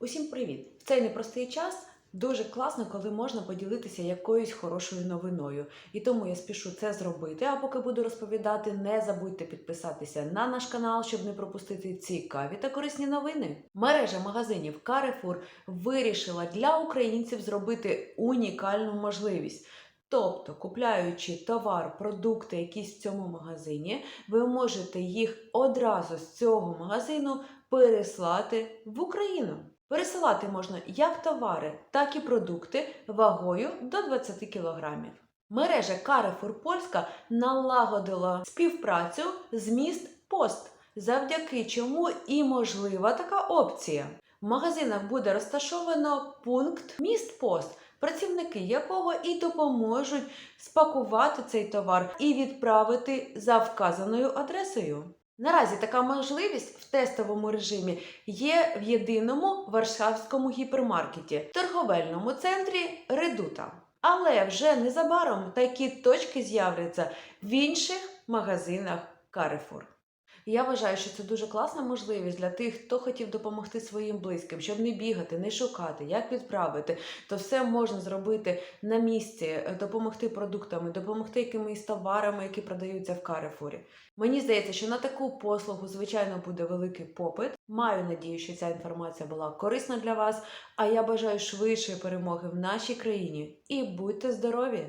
Усім привіт! В цей непростий час дуже класно, коли можна поділитися якоюсь хорошою новиною. І тому я спішу це зробити. А поки буду розповідати, не забудьте підписатися на наш канал, щоб не пропустити цікаві та корисні новини. Мережа магазинів Carrefour вирішила для українців зробити унікальну можливість. Тобто, купляючи товар, продукти якісь в цьому магазині, ви можете їх одразу з цього магазину переслати в Україну. Пересилати можна як товари, так і продукти вагою до 20 кг. Мережа Carrefour Польська налагодила співпрацю з міст Пост, завдяки чому і можлива така опція. В магазинах буде розташовано пункт міст Пост, працівники якого і допоможуть спакувати цей товар і відправити за вказаною адресою. Наразі така можливість в тестовому режимі є в єдиному варшавському гіпермаркеті, торговельному центрі Редута. Але вже незабаром такі точки з'являться в інших магазинах Carrefour. Я вважаю, що це дуже класна можливість для тих, хто хотів допомогти своїм близьким, щоб не бігати, не шукати, як відправити. То все можна зробити на місці, е, допомогти продуктами, допомогти якимись товарами, які продаються в Карифурі. Мені здається, що на таку послугу, звичайно, буде великий попит. Маю надію, що ця інформація була корисна для вас. А я бажаю швидшої перемоги в нашій країні і будьте здорові!